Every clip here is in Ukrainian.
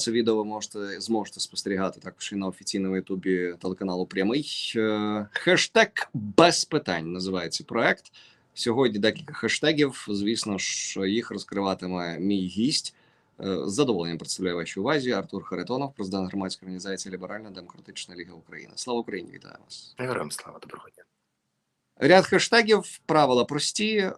Це відео ви можете зможете спостерігати також і на офіційному ютубі телеканалу Прямий. Е, Хештег без питань називається проект. Сьогодні декілька хештегів. Звісно ж, їх розкриватиме мій гість. Е, З задоволенням представляю вашій увазі Артур Харитонов, президент громадської організації Ліберальна Демократична Ліга України. Слава Україні! Вітаю вас! Героям слава, доброго дня. Ряд хештегів, правила прості. е,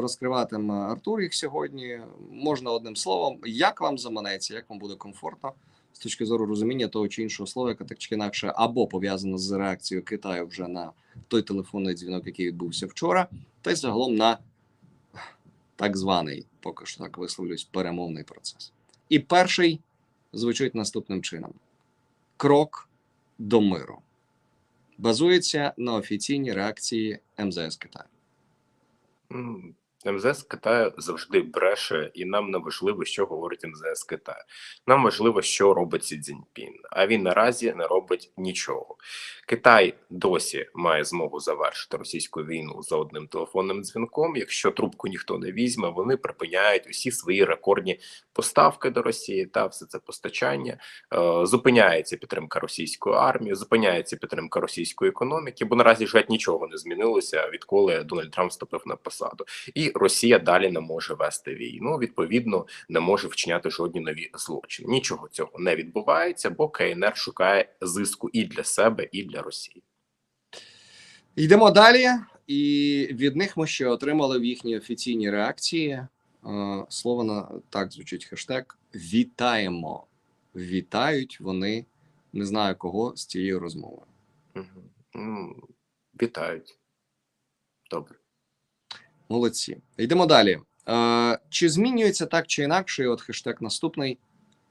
Розкриватиме Артур їх сьогодні. Можна одним словом. Як вам заманеться, як вам буде комфортно з точки зору розуміння того чи іншого слова, яке так чи інакше або пов'язано з реакцією Китаю вже на той телефонний дзвінок, який відбувся вчора, та й загалом на так званий, поки що так висловлюсь, перемовний процес. І перший звучить наступним чином: крок до миру базується на офіційній реакції МЗС Китаю. МЗС Китаю завжди бреше, і нам не важливо, що говорить МЗС Китаю. Нам важливо, що робить Сі Цзіньпін. А він наразі не робить нічого. Китай досі має змогу завершити російську війну за одним телефонним дзвінком. Якщо трубку ніхто не візьме, вони припиняють усі свої рекордні поставки до Росії та все це постачання. Е, Зупиняється підтримка російської армії, зупиняється підтримка російської економіки, бо наразі ж нічого не змінилося, відколи Дональд Трамп вступив на посаду. І Росія далі не може вести війну. Відповідно, не може вчиняти жодні нові злочини. Нічого цього не відбувається, бо КНР шукає зиску і для себе, і для Росії. Йдемо далі, і від них ми ще отримали в їхній офіційній реакції е, слово на так звучить хештег Вітаємо. Вітають вони не знаю кого з цією розмовою. Мгм. Вітають. Добре. Молодці. Йдемо далі. Е, чи змінюється так чи інакше? І от хештег наступний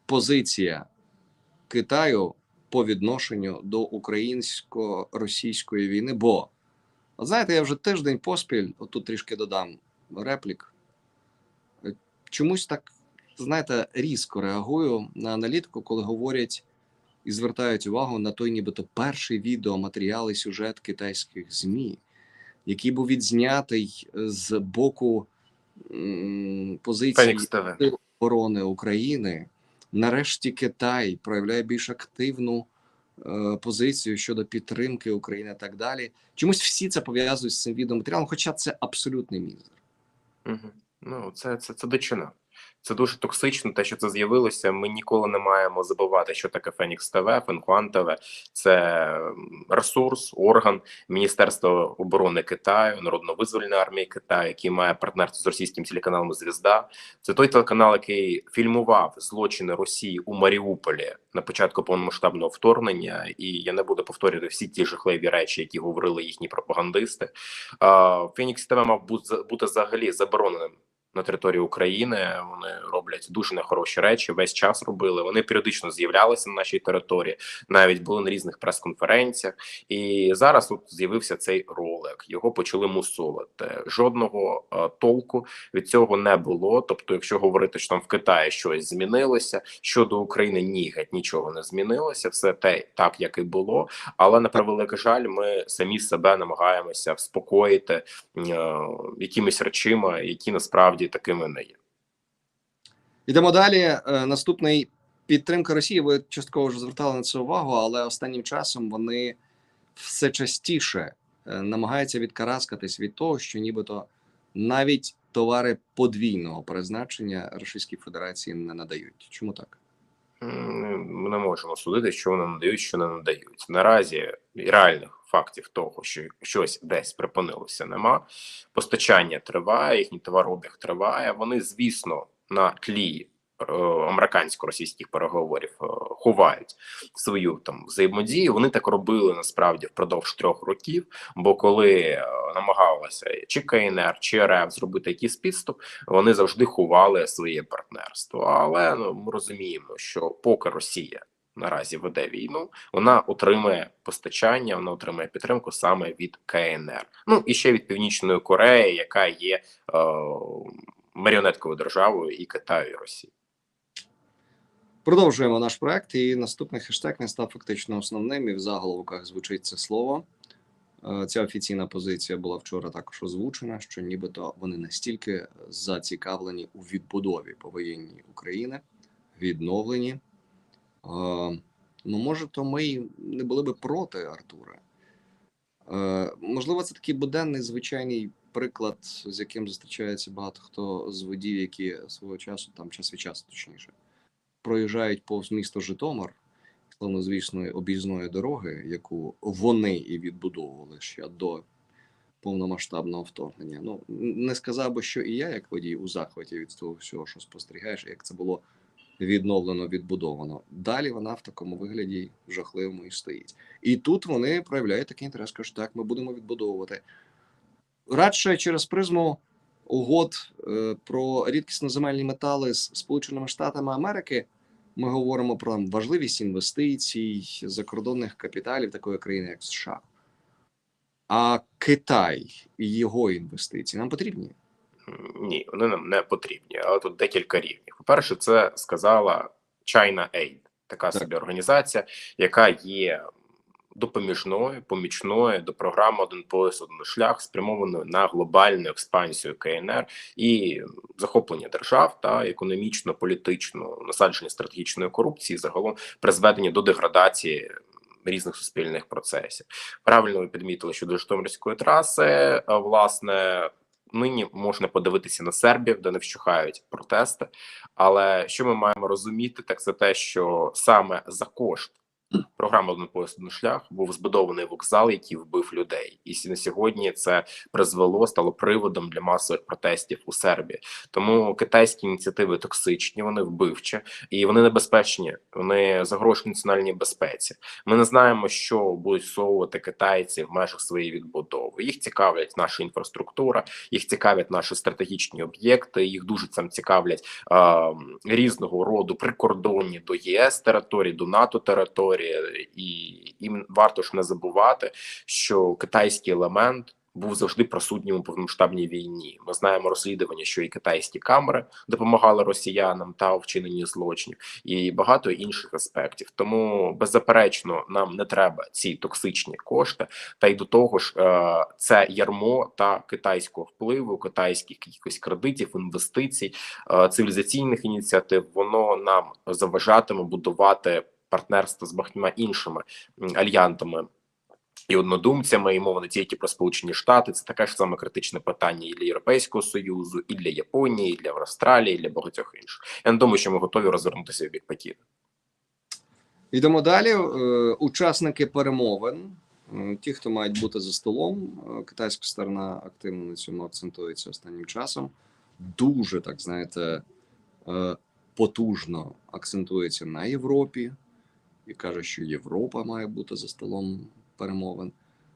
позиція Китаю по відношенню до українсько-російської війни? Бо, от знаєте, я вже тиждень поспіль, отут трішки додам реплік. е, Чомусь так, знаєте, різко реагую на аналітику, коли говорять і звертають увагу на той, нібито перший відеоматеріал і сюжет китайських ЗМІ який був відзнятий з боку позиції оборони України. Нарешті Китай проявляє більш активну е, позицію щодо підтримки України і так далі. Чомусь всі це пов'язують з цим відеоматеріалом, хоча це абсолютний мізер. Угу. Ну, це, це, це дичина. Це дуже токсично, те, що це з'явилося. Ми ніколи не маємо забувати, що таке Фенікс ТВ, Фенхуан ТВ. Це ресурс, орган Міністерства оборони Китаю, Народно-визвольної армії Китаю, який має партнерство з російським телеканалом Звізда. Це той телеканал, який фільмував злочини Росії у Маріуполі на початку повномасштабного вторгнення. І я не буду повторювати всі ті жахливі речі, які говорили їхні пропагандисти. Фенікс ТВ мав бути взагалі забороненим на території України. Вони роблять дуже нехороші речі. Весь час робили. Вони періодично з'являлися на нашій території, навіть були на різних прес-конференціях. І зараз тут з'явився цей ролик. Його почали мусолити. Жодного е, толку від цього не було. Тобто, якщо говорити, що там в Китаї щось змінилося щодо України, ні, геть нічого не змінилося. Все те так, як і було. Але на превеликий жаль, ми самі себе намагаємося вспокоїти е, якимись речима, які насправді такими не є. Йдемо далі. Е, Наступний підтримка Росії. Ви частково вже звертали на це увагу, але останнім часом вони все частіше е, намагаються відкараскатись від того, що нібито навіть товари подвійного призначення Російській Федерації не надають. Чому так? Ми не можемо судити, що вони надають, що не надають. Наразі реальних фактів того, що щось десь припинилося, нема. Постачання триває, їхній товарообіг триває. Вони, звісно, на тлі американсько-російських переговорів е, ховають свою там взаємодію. Вони так робили насправді впродовж трьох років. Бо коли е, намагалася чи КНР, чи РФ зробити якийсь підступ, вони завжди ховали своє партнерство. Але ну ми розуміємо, що поки Росія наразі веде війну, вона отримує постачання, вона отримує підтримку саме від КНР. Ну і ще від Північної Кореї, яка є е, маріонетковою державою і Китаю, і Росії. Продовжуємо наш проект, і наступний хештег не став фактично основним. І в заголовках звучить це слово. Е, Ця офіційна позиція була вчора також озвучена, що нібито вони настільки зацікавлені у відбудові повоєнній України відновлені. Е, ну, може, то ми не були би проти Артура. Е, можливо, це такий буденний звичайний приклад, з яким зустрічається багато хто з водіїв, які свого часу, там час від часу, точніше, проїжджають повз місто Житомир, славнозвісної об'їзної дороги, яку вони і відбудовували ще до повномасштабного вторгнення. Ну не сказав би, що і я, як водій, у захваті від того всього, що спостерігаєш, як це було відновлено, відбудовано. Далі вона в такому вигляді жахливому і стоїть. І тут вони проявляють такий інтерес, кажуть, так, ми будемо відбудовувати. Радше через призму угод е, про рідкісно земельні метали з Сполученими Штатами Америки. Ми говоримо про там, важливість інвестицій закордонних капіталів такої країни, як США. А Китай і його інвестиції нам потрібні. Ні, вони нам не потрібні. Але тут декілька рівнів. По-перше, це сказала China Aid, така Так. собі організація, яка є допоміжною, помічною до програми Один пояс, один шлях, спрямованою на глобальну експансію КНР і захоплення держав та економічно, політично насадження стратегічної корупції, загалом призведення до деградації різних суспільних процесів. Правильно ви підмітили щодо Житомирської траси. Власне, нині можна подивитися на сербів, де не вщухають протести. Але що ми маємо розуміти, так це те, що саме за кошт програми «Один пояс, один шлях був збудований вокзал, який вбив людей, і на сьогодні це призвело стало приводом для масових протестів у Сербії. Тому китайські ініціативи токсичні, вони вбивчі і вони небезпечні. Вони загрожують національній безпеці. Ми не знаємо, що будуть всовувати китайці в межах своєї відбудови. Їх цікавлять наша інфраструктура, їх цікавлять наші стратегічні об'єкти. Їх дуже там цікавлять е, різного роду прикордонні до ЄС території, до НАТО території, і їм варто ж не забувати, що китайський елемент. Був завжди присутнім у повномасштабній війні. Ми знаємо розслідування, що і китайські камери допомагали росіянам та у вчиненні злочинів, і багато інших аспектів. Тому беззаперечно нам не треба ці токсичні кошти. Та й до того ж, е, це ярмо та китайського впливу, китайських якихось кредитів, інвестицій, е, цивілізаційних ініціатив. Воно нам заважатиме будувати партнерство з багатьма іншими альянтами. І однодумцями, і мова не тільки про Сполучені Штати, це таке ж саме критичне питання і для Європейського союзу, і для Японії, і для Австралії, і для багатьох інших. Я не думаю, що ми готові розвернутися в бік Пекіна. Йдемо далі. Е, Учасники перемовин, ті, хто мають бути за столом. Е, Китайська сторона активно на цьому акцентується останнім часом. Дуже так знаєте, е, потужно акцентується на Європі і каже, що Європа має бути за столом перемовин.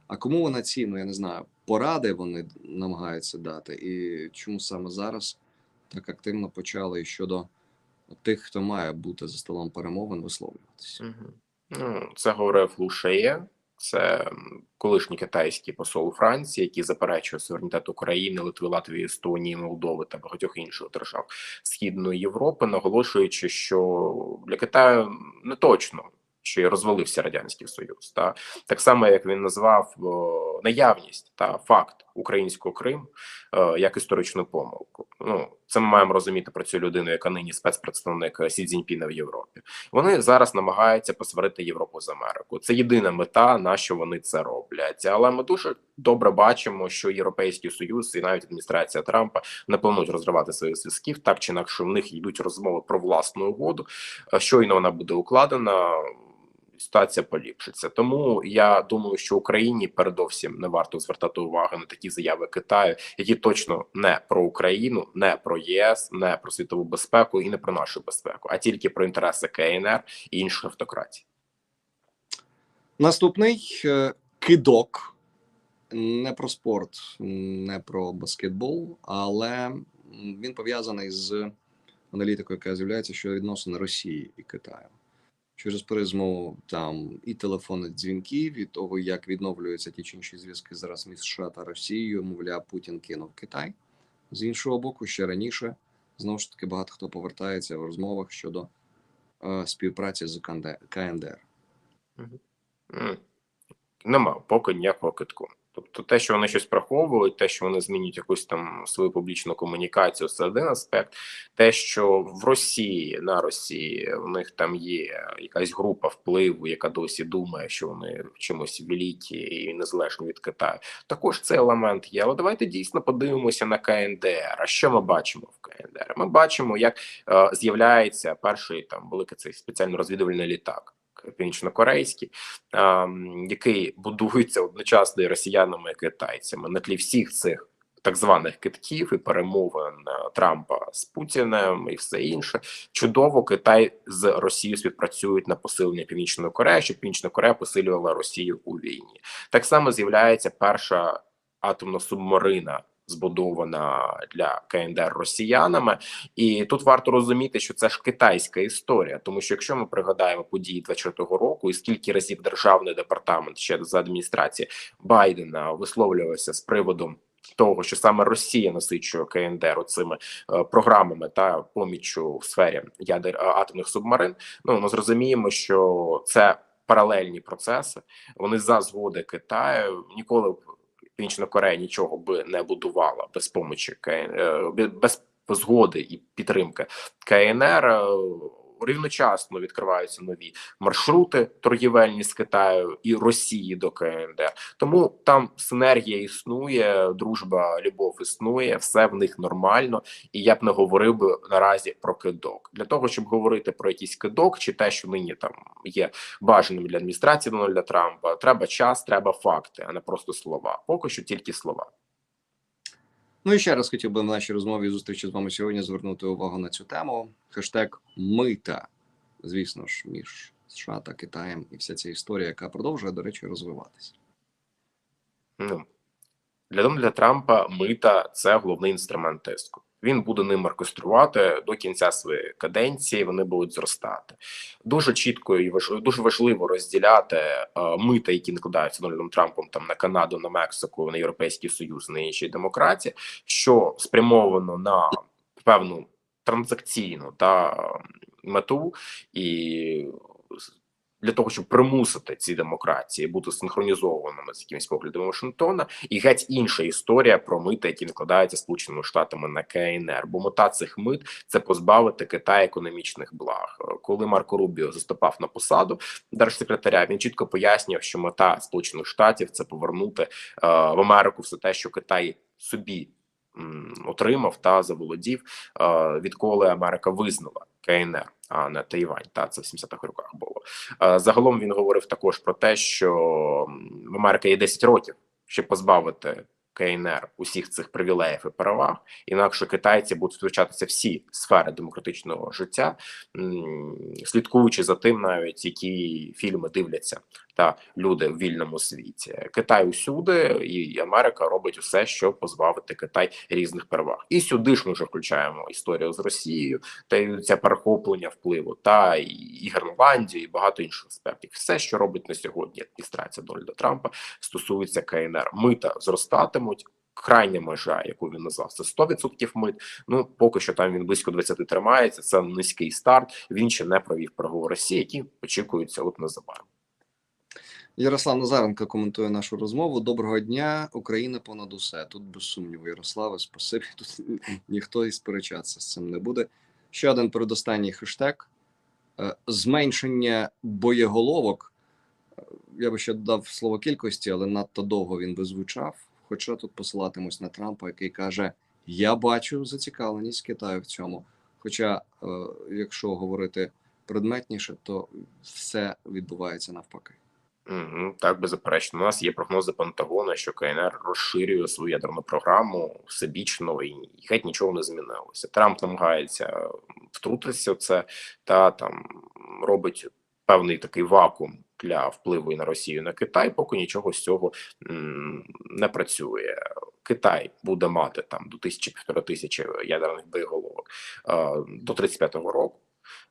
А кому вона ці, ну я не знаю, поради вони намагаються дати, і чому саме зараз так активно почали щодо тих, хто має бути за столом перемовин, висловлюватися. Ну, це говорив Лушеє, це колишній китайський посол у Франції, який заперечує суверенітет України, Литви, Латвії, Естонії, Молдови та багатьох інших держав Східної Європи, наголошуючи, що для Китаю не точно. Й розвалився радянський союз, та так само як він назвав о, наявність та факт українського Криму е, як історичну помилку. Ну це ми маємо розуміти про цю людину, яка нині спецпредставник Сі Цзіньпіна в Європі. Вони зараз намагаються посварити Європу з Америку. Це єдина мета, на що вони це роблять. Але ми дуже добре бачимо, що Європейський Союз і навіть адміністрація Трампа не планують розривати своїх зв'язків. Так чи інакше, в них йдуть розмови про власну угоду. Е, Щойно вона буде укладена. Ситуація поліпшиться, тому я думаю, що Україні передовсім не варто звертати увагу на такі заяви Китаю, які точно не про Україну, не про ЄС, не про світову безпеку і не про нашу безпеку, а тільки про інтереси КНР і інших автократій. Наступний е, кидок не про спорт, не про баскетбол, але він пов'язаний з аналітикою, яка з'являється щодо відносин Росії і Китаю. Через призму там і телефонних дзвінків, і того, як відновлюються ті чи інші зв'язки зараз між США та Росією, мовляв, Путін кинув Китай. З іншого боку, ще раніше знову ж таки багато хто повертається в розмовах щодо е, співпраці з КНДР. Нема поки ніякого китку. Тобто, те, що вони щось приховують, те, що вони змінюють якусь там свою публічну комунікацію, це один аспект. Те, що в Росії на Росії в них там є якась група впливу, яка досі думає, що вони в чимось великі і незалежні від Китаю. Також цей елемент є. Але давайте дійсно подивимося на КНДР. А що ми бачимо в КНДР? Ми бачимо, як е, з'являється перший там великий цей спеціально розвідувальний літак. Північно-корейський, ем, який будується одночасно і росіянами і китайцями на тлі всіх цих так званих китків і перемовин е, Трампа з Путіним і все інше. Чудово, Китай з Росією співпрацюють на посилення Північної Кореї, щоб Північна Корея посилювала Росію у війні. Так само з'являється перша атомна субмарина. Збудована для КНДР росіянами, і тут варто розуміти, що це ж китайська історія. Тому що якщо ми пригадаємо події 24-го року, і скільки разів державний департамент ще за адміністрації Байдена висловлювався з приводу того, що саме Росія насичує КНДР цими е, програмами та поміччю в сфері ядер е, атомних субмарин, ну ми зрозуміємо, що це паралельні процеси. Вони за згоди Китаю ніколи Північна Корея нічого би не будувала без помочі е, без згоди і підтримки КНР. Рівночасно відкриваються нові маршрути торгівельні з Китаю і Росії до КНДР. Тому там синергія існує, дружба, любов існує, все в них нормально. І я б не говорив би наразі про кидок для того, щоб говорити про якийсь кидок, чи те, що нині там є бажаним для адміністрації Дональда Трампа. Треба час, треба факти, а не просто слова. Поки що тільки слова. Ну і ще раз хотів би в нашій розмові і зустрічі з вами сьогодні звернути увагу на цю тему. Хештег мита, звісно ж, між США та Китаєм, і вся ця історія, яка продовжує, до речі, розвиватися. Ну для Дональда Трампа мита це головний інструмент тиску. Він буде ним оркеструвати до кінця своєї каденції. Вони будуть зростати. Дуже чітко і дуже важливо розділяти е, мита, які накладаються Дональдом Трампом там на Канаду, на Мексику, на Європейський Союз, на інші демократії, що спрямовано на певну транзакційну та мету і для того, щоб примусити ці демократії бути синхронізованими з якимись поглядами Вашингтона, і геть інша історія про мита, які накладаються сполученими штатами на КНР. Бо мета цих мит це позбавити Китай економічних благ. Коли Марко Рубіо заступав на посаду держсекретаря, він чітко пояснював, що мета Сполучених Штатів це повернути е, в Америку все те, що Китай собі м, отримав та заволодів, е, відколи Америка визнала КНР, а не Тайвань. Та це в 70-х роках було. Загалом він говорив також про те, що в Америка є 10 років, щоб позбавити КНР усіх цих привілеїв і переваг. Інакше китайці будуть втручатися всі сфери демократичного життя, слідкуючи за тим, навіть які фільми дивляться та люди в вільному світі. Китай усюди, і Америка робить усе, щоб позбавити Китай різних переваг. І сюди ж ми вже включаємо історію з Росією та й це перехоплення впливу, та і, і і багато інших аспектів. Все, що робить на сьогодні адміністрація Дональда Трампа, стосується КНР. Мита зростатимуть. Крайня межа, яку він назвав, це 100% мит. Ну поки що там він близько 20 тримається. Це низький старт. Він ще не провів переговори Росії, які очікуються от незабаром. Ярослав Назаренко коментує нашу розмову. Доброго дня, Україна понад усе. Тут без сумніву, Ярославе, спасибі. Тут ніхто і сперечатися з цим не буде. Ще один передостанній хештег: Е, зменшення боєголовок. Е, Я би ще додав слово кількості, але надто довго він би звучав. Хоча тут посилатимусь на Трампа, який каже: Я бачу зацікавленість Китаю в цьому. Хоча, е, якщо говорити предметніше, то все відбувається навпаки. Угу, так, беззаперечно. У нас є прогнози Пентагону, що КНР розширює свою ядерну програму всебічно і геть нічого не змінилося. Трамп намагається втрутитися в це та там робить певний такий вакуум для впливу і на Росію і на Китай, поки нічого з цього не працює. Китай буде мати там до тисячі півтора тисячі ядерних боєголовок е, до 35-го року.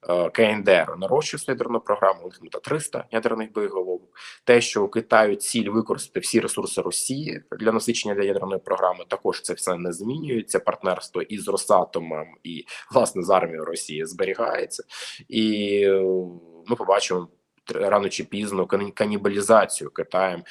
Е, КНДР нарощує свою ядерну програму, у них мета 300 ядерних боєголовок. Те, що у Китаю ціль використати всі ресурси Росії для насичення для ядерної програми, також це все не змінюється. Партнерство із Росатомом і власне з армією Росії зберігається, і е, ми побачимо рано чи пізно канібалізацію Китаєм е,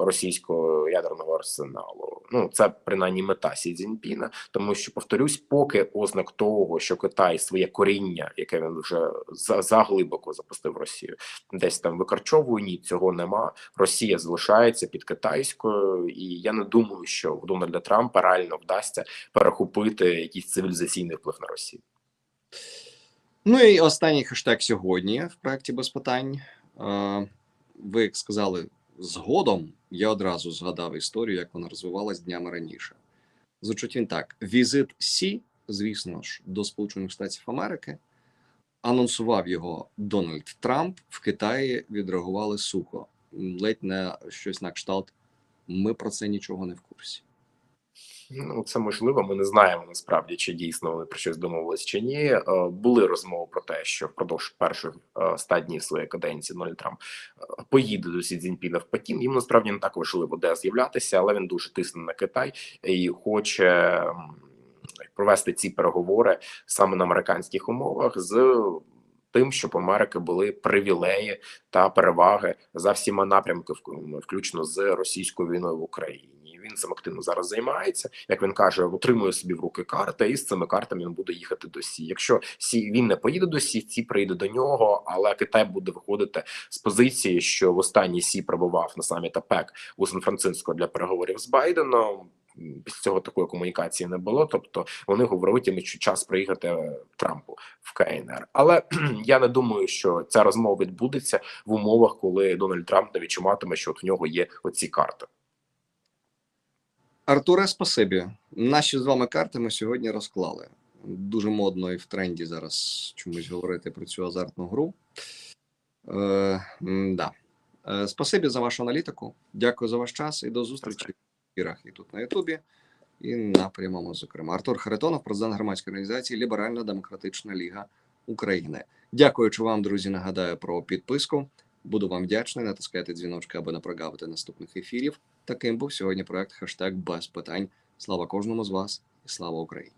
російського ядерного арсеналу. Ну це принаймні мета Сі Цзіньпіна, тому що повторюсь, поки ознак того, що Китай своє коріння, яке він вже за заглибоко запустив Росію, десь там викорчовує, ні, цього нема. Росія залишається під китайською, і я не думаю, що в Дональда Трампа реально вдасться перехопити якийсь цивілізаційний вплив на Росію. Ну і останній хештег сьогодні в проєкті без питань. Ви як сказали згодом, я одразу згадав історію, як вона розвивалась днями раніше. Звучить він так: візит Сі, звісно ж, до Сполучених Штатів Америки. Анонсував його Дональд Трамп. В Китаї відреагували сухо, ледь не щось на кшталт. Ми про це нічого не в курсі. Ну, це можливо. Ми не знаємо насправді, чи дійсно вони про щось домовились чи ні. Е, Були розмови про те, що впродовж перших е, ста днів своєї каденції Дональд Трамп е, поїде до Сі в Пекін. Їм насправді не так важливо, де з'являтися, але він дуже тисне на Китай і хоче провести ці переговори саме на американських умовах з. Тим, щоб Америки були привілеї та переваги за всіма напрямками, вк- включно з російською війною в Україні. Він цим активно зараз займається. Як він каже, отримує собі в руки карти, і з цими картами він буде їхати до Сі. Якщо Сі він не поїде до Сі, Сі прийде до нього, але Китай буде виходити з позиції, що в останній Сі перебував на саміт АПЕК у Сан-Франциско для переговорів з Байденом. Після цього такої комунікації не було. Тобто вони говоритимуть, що час приїхати Трампу в КНР. Але я не думаю, що ця розмова відбудеться в умовах, коли Дональд Трамп не відчуватиме, що от в нього є оці карти. Артуре, спасибі. Наші з вами карти ми сьогодні розклали. Дуже модно і в тренді зараз чомусь говорити про цю азартну гру. Е, да. е, спасибі за вашу аналітику. Дякую за ваш час і до зустрічі в ефірах і тут на Ютубі, і на прямому, зокрема. Артур Харитонов, президент громадської організації Ліберальна Демократична Ліга України. Дякуючи вам, друзі. Нагадаю про підписку. Буду вам вдячний. Натискайте дзвіночки, аби не прогавити наступних ефірів. Таким був сьогодні проект хештег без питань. Слава кожному з вас і слава Україні.